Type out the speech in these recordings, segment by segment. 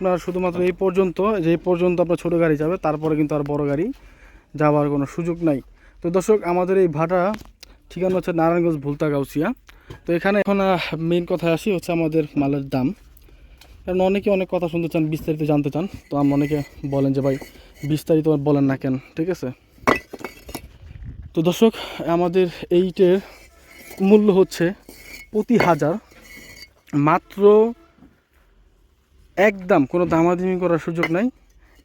আপনার শুধুমাত্র এই পর্যন্ত, যে পর্যন্ত আপনার ছোটো গাড়ি যাবে, তারপরে কিন্তু আর বড় গাড়ি যাওয়ার কোনো সুযোগ নাই। তো দর্শক, আমাদের এই ভাটা ঠিকানা হচ্ছে নারায়ণগঞ্জ ভুলতা গাউসিয়া তো এখানে এখন মেন কথায় আসি, হচ্ছে আমাদের মালের দাম। কারণ অনেকে অনেক কথা শুনতে চান, বিস্তারিত জানতে চান। তো আমরা অনেকে বলেন যে, ভাই, বিস্তারিত বলেন না কেন? ঠিক আছে? তো দর্শক, আমাদের এইটের মূল্য হচ্ছে প্রতি হাজার মাত্র একদম কোনো দামাদামি করার সুযোগ নাই।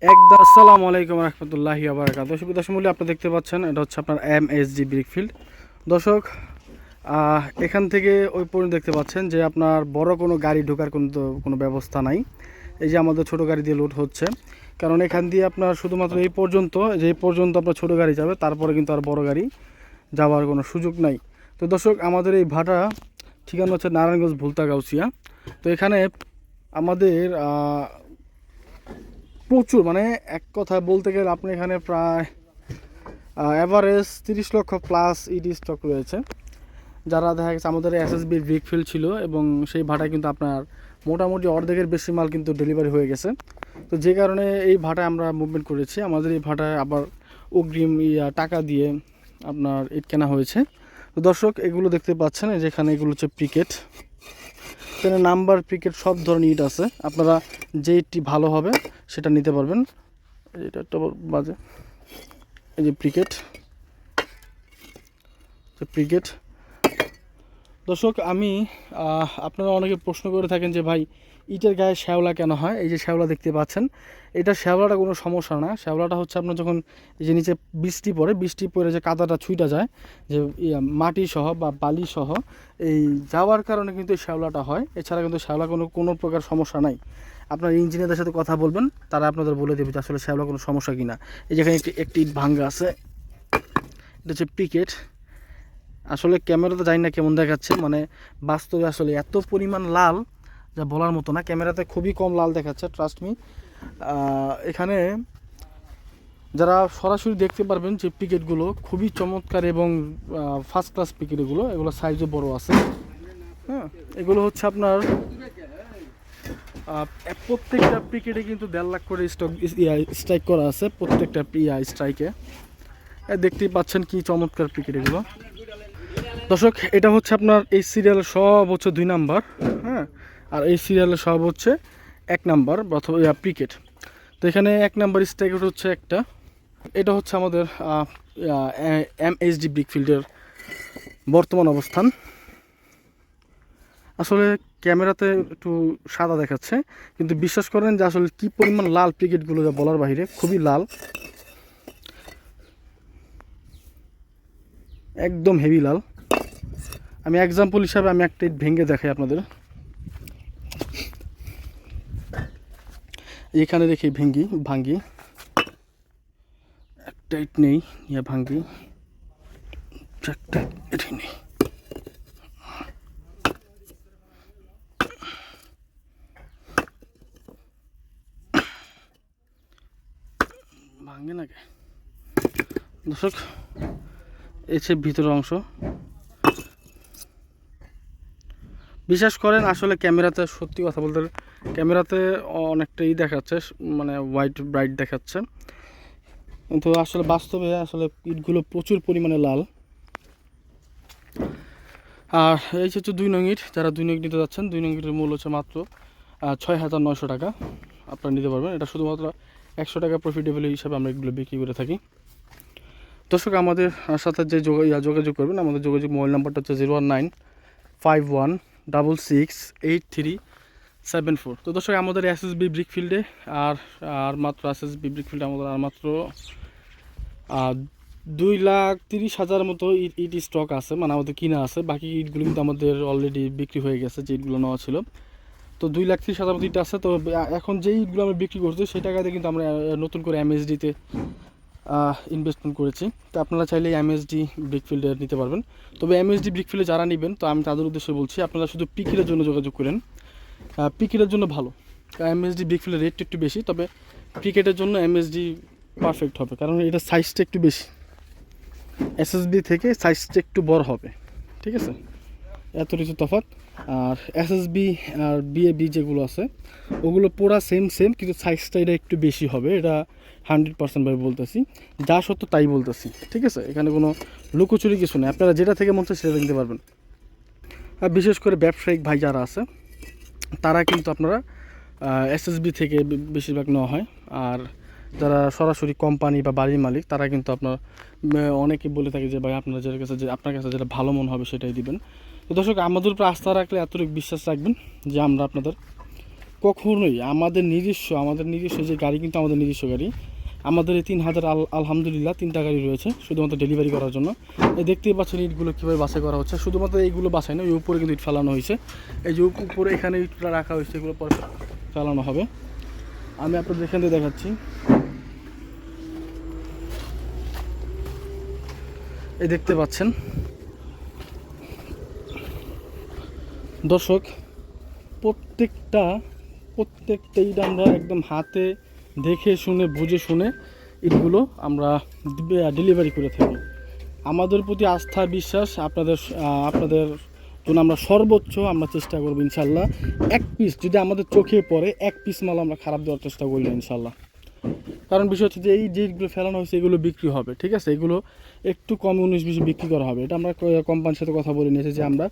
একদম আসসালামু আলাইকুম রহমতুল্লাহি আবরাকাত সুবিধা মূল্যে আপনি দেখতে পাচ্ছেন, এটা হচ্ছে আপনার এম এস জি ব্রিকফিল্ড দর্শক এখান থেকে ওই পর্যন্ত দেখতে পাচ্ছেন যে আপনার বড় কোনো গাড়ি ঢোকার কোনো কোনো ব্যবস্থা নাই। এই যে আমাদের ছোট গাড়ি দিয়ে লোড হচ্ছে। কারণ এখান দিয়ে আপনার শুধুমাত্র এই পর্যন্ত, যে এই পর্যন্ত আপনার ছোট গাড়ি যাবে, তারপরে কিন্তু আর বড় গাড়ি যাওয়ার কোনো সুযোগ নাই। তো দর্শক, আমাদের এই ভাটা ঠিকানা হচ্ছে নারায়ণগঞ্জ ভুলতা গাউসিয়া। তো এখানে আমাদের প্রচুর মানে এক কথায় বলতে গেলে আপনি এখানে প্রায় অ্যাভারেজ তিরিশ লক্ষ প্লাস ইডি স্টক রয়েছে। যারা দেখা গেছে আমাদের এসএসবির ব্রিকফিল্ড ছিল এবং সেই ভাটায় কিন্তু আপনার মোটামুটি অর্ধেকের বেশি মাল কিন্তু ডেলিভারি হয়ে গেছে। তো যে কারণে এই ভাটায় আমরা মুভমেন্ট করেছি। আমাদের এই ভাটায় আবার অগ্রিম ইয়া টাকা দিয়ে আপনার ইট কেনা হয়েছে। তো দর্শক, এগুলো দেখতে পাচ্ছেন যেখানে এগুলো হচ্ছে প্রিকেট এখানে নাম্বার পিকেট সব ধরনের ইট আছে। আপনারা যে ইটটি ভালো হবে, সেটা নিতে পারবেন। এটা একটা বাজে। এই যে ক্রিকেট প্রিকেট দর্শক, আমি আপনারা অনেকে প্রশ্ন করে থাকেন যে ভাই, ইটের গায়ে শ্যাওলা কেন হয়? এই যে শ্যাওলা দেখতে পাচ্ছেন, এটা শ্যাওলাটা কোনো সমস্যা না। শ্যাওলাটা হচ্ছে আপনার যখন এই যে নিচে বৃষ্টি পড়ে বৃষ্টি পড়ে যে কাদাটা ছুইটা যায়, যে মাটি সহ বা বালি সহ, এই যাওয়ার কারণে কিন্তু শ্যাওলাটা হয়। এছাড়া কিন্তু শ্যাওলা কোনো কোনো প্রকার সমস্যা নাই। আপনার ইঞ্জিনিয়ারদের সাথে কথা বলবেন, তারা আপনাদের বলে দেবে যে আসলে শ্যাওলা কোনো সমস্যা কিনা। এই যেখানে একটি একটি ভাঙ্গা আছে, এটা হচ্ছে পিকেট। আসলে ক্যামেরাতে জানি না কেমন দেখাচ্ছে মানে বাস্তবে আসলে এত পরিমাণ লাল যা বলার মতো না, ক্যামেরাতে খুবই কম লাল দেখাচ্ছে ট্রাস্ট মি এখানে যারা সরাসরি দেখতে পারবেন যে পিকেটগুলো খুবই চমৎকার এবং ফার্স্ট ক্লাস পিকেট এগুলো এগুলো সাইজও বড় আছে। হ্যাঁ এগুলো হচ্ছে আপনার প্রত্যেকটা পিকেটে কিন্তু দেড় লাখ করে স্টক স্ট্রাইক করা আছে প্রত্যেকটা ইয়া স্ট্রাইকে দেখতেই পাচ্ছেন কি চমৎকার পিকেট এগুলো। দর্শক, এটা হচ্ছে আপনার এই সিরিয়ালের সব হচ্ছে দুই নাম্বার হ্যাঁ? আর এই সিরিয়ালের সব হচ্ছে এক নাম্বার অথবা ক্রিকেট তো এখানে এক নাম্বার স্ট্রাইক হচ্ছে একটা। এটা হচ্ছে আমাদের এম এইচ ডি ব্রিকফিল্ডের বর্তমান অবস্থান। আসলে ক্যামেরাতে একটু সাদা দেখাচ্ছে, কিন্তু বিশ্বাস করেন যে আসলে কি পরিমাণ লাল পিকেটগুলো যা বলার বাইরে, খুবই লাল। একদম হেভি লাল। আমি এক্সাম্পল হিসাবে আমি একটা ইট ভেঙে দেখাই আপনাদের। এখানে দেখি ভেঙ্গি, ভাঙ্গি। একটা ইট নেই ইয়া ভাঙ্গি। একটা এটি নেই। ভাঙ্গে নাকি? দর্শক, এই ভিতরের অংশ। বিশ্বাস করেন, আসলে ক্যামেরাতে সত্যি কথা বলতে ক্যামেরাতে অনেকটাই দেখাচ্ছে মানে হোয়াইট ব্রাইট দেখাচ্ছে। কিন্তু আসলে বাস্তবে আসলে ইটগুলো প্রচুর পরিমাণে লাল। আর এই হচ্ছে দুই নং ইট, যারা দুই নং নিতে যাচ্ছেন, দুই নং ইটের মূল্য হচ্ছে মাত্র ছয় হাজার নয়শো টাকা। আপনারা নিতে পারবেন। এটা শুধুমাত্র একশো টাকা প্রফিটেবল হিসাবে আমরা এগুলো বিক্রি করে থাকি। দর্শক, আমাদের সাথে যে যোগা- যোগাযোগ করবেন, আমাদের যোগাযোগ মোবাইল নাম্বারটা হচ্ছে zero one nine five one double six eight three seven four. তো দর্শক, আমাদের এস এস বি ব্রিকফিল্ডে আর আর মাত্র এস এস বি ব্রিকফিল্ডে আমাদের আর মাত্র দুই লাখ তিরিশ হাজার মতো ইট ইট স্টক আছে মানে আমাদের কিনা আছে। বাকি ইটগুলো কিন্তু আমাদের অলরেডি বিক্রি হয়ে গেছে, যে ইটগুলো নেওয়া ছিল। তো দুই লাখ তিরিশ হাজার মতো ইট আছে। তো এখন যেই ইটগুলো আমরা বিক্রি করছি, সেই টাকাতে কিন্তু আমরা নতুন করে এমএসডিতে ইনভেস্টমেন্ট করেছি। তো আপনারা চাইলে এমএসডি ব্রিকফিল্ডে নিতে পারবেন। তবে এমএসডি ব্রিকফিল্ডে যারা নেবেন, তো আমি তাদের উদ্দেশ্যে বলছি, আপনারা শুধু পিকিটের জন্য যোগাযোগ করেন। পিকেটের জন্য ভালো। এমএসডি ব্রিকফিল্ডের রেটটা একটু বেশি, তবে ক্রিকেটের জন্য এমএসডি পারফেক্ট হবে। কারণ এটা সাইজটা একটু বেশি। এসএসবি থেকে সাইজটা একটু বড় হবে। ঠিক আছে? এত কিছু তফাৎ। আর এসএসবি আর বিএবি যেগুলো আছে, ওগুলো পুরা সেম সেম কিন্তু সাইজটা এটা একটু বেশি হবে। এটা হান্ড্রেড পার্সেন্ট ভাবে বলতেছি। যা সত্য তাই বলতেছি, ঠিক আছে? এখানে কোনো লুকোচুরি কিছু নেই। আপনারা যেটা থেকে মন চায় সেটা নিতে পারবেন। আর বিশেষ করে ব্যবসায়িক ভাই যারা আছে, তারা কিন্তু আপনারা এসএসবি থেকে বেশিরভাগ নেওয়া হয়। আর যারা সরাসরি কোম্পানি বা বাড়ির মালিক, তারা কিন্তু আপনার অনেকে বলে থাকে যে, ভাই, আপনার যেটা কাছে যে, আপনার কাছে যেটা ভালো মনে হবে সেটাই দিবেন। তো দর্শক, আমাদের উপর আস্থা রাখলে এতটুকু বিশ্বাস রাখবেন যে আমরা আপনাদের কখনোই আমাদের নিজস্ব আমাদের নিজস্ব যে গাড়ি কিন্তু আমাদের নিজস্ব গাড়ি, আমাদের এই তিন হাজার আল আলহামদুলিল্লাহ তিনটা গাড়ি রয়েছে, শুধুমাত্র ডেলিভারি করার জন্য। এই দেখতেই পাচ্ছেন ইটগুলো কীভাবে বাছাই করা হচ্ছে। শুধুমাত্র এইগুলো বাছাই না, ওই উপরে কিন্তু ইট ফেলানো হয়েছে। এই যে উপরে এখানে ইটটা রাখা হয়েছে, এগুলো পরে ফেলানো হবে। আমি আপনাদের এখান থেকে দেখাচ্ছি। এই দেখতে পাচ্ছেন দর্শক, প্রত্যেকটা প্রত্যেকটা ইট আমরা একদম হাতে দেখে শুনে, বুঝে শুনে ইটগুলো আমরা ডেলিভারি করে থাকি। আমাদের প্রতি আস্থা, বিশ্বাস আপনাদের আপনাদের জন্য আমরা সর্বোচ্চ আমরা চেষ্টা করব ইনশাল্লাহ। এক পিস যদি আমাদের চোখে পড়ে, এক পিস মাল আমরা খারাপ দেওয়ার চেষ্টা করি ইনশাল্লাহ। কারণ বিষয় হচ্ছে যে এই যেগুলো ফেলানো হয়েছে, এগুলো বিক্রি হবে, ঠিক আছে? এগুলো একটু কম উনিশ, বিশে বিক্রি করা হবে। এটা আমরা কোম্পানির সাথে কথা বলে নিয়েছি যে আমরা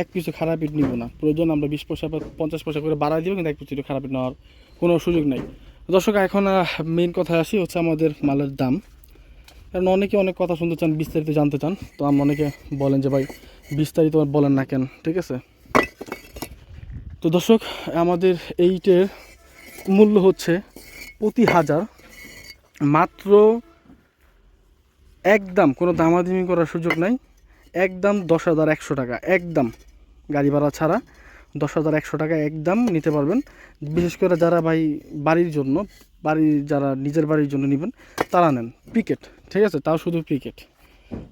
এক পিছু খারাপ ইট নিব না। প্রয়োজন আমরা বিশ পয়সা বা পঞ্চাশ পয়সা করে বাড়াই দিব, কিন্তু এক পিছু খারাপ ইট নেওয়ার কোনো সুযোগ নেই। দর্শক, এখন মেন কথা আসি হচ্ছে আমাদের মালের দাম। কারণ অনেকে অনেক কথা শুনতে চান, বিস্তারিত জানতে চান। তো আমরা অনেকে বলেন যে, ভাই, বিস্তারিত বলেন না কেন? ঠিক আছে? তো দর্শক, আমাদের এইটের মূল্য হচ্ছে প্রতি হাজার মাত্র একদম কোনো দামাদামি করার সুযোগ নাই। একদম দশ হাজার একশো টাকা, একদম। গাড়ি ভাড়া ছাড়া দশ হাজার একশো টাকা একদম নিতে পারবেন। বিশেষ করে যারা ভাই বাড়ির জন্য, বাড়ির যারা নিজের বাড়ির জন্য নেবেন, তারা নেন। পিকেট ঠিক আছে? তাও শুধু পিকেট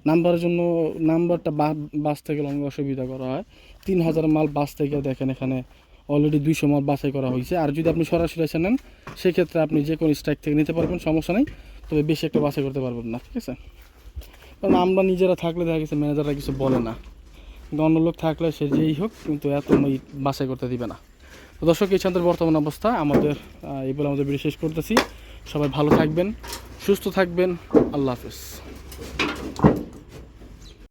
নাম্বারের জন্য, নাম্বারটা বা- বাঁচতে গেলে অনেক অসুবিধা করা হয়। তিন হাজার মাল বাস গিয়ে দেখেন এখানে অলরেডি দুইশো মাল বাছাই করা হয়েছে। আর যদি আপনি সরাসরি এসে নেন, সেক্ষেত্রে আপনি যে কোনো স্ট্রাইক থেকে নিতে পারবেন, সমস্যা নেই। তবে বেশি একটা বাছাই করতে পারবেন না, ঠিক আছে? কারণ আমরা নিজেরা থাকলে দেখা গেছে ম্যানেজাররা কিছু বলে না। অন্য লোক থাকলে সে যেই হোক, কিন্তু এত ওই বাছাই করতে দিবে না। তো দর্শক, এই ছাদের বর্তমান অবস্থা আমাদের এই বলে আমাদের বিশেষ করতেছি। সবাই ভালো থাকবেন, সুস্থ থাকবেন। আল্লাহ হাফেজ।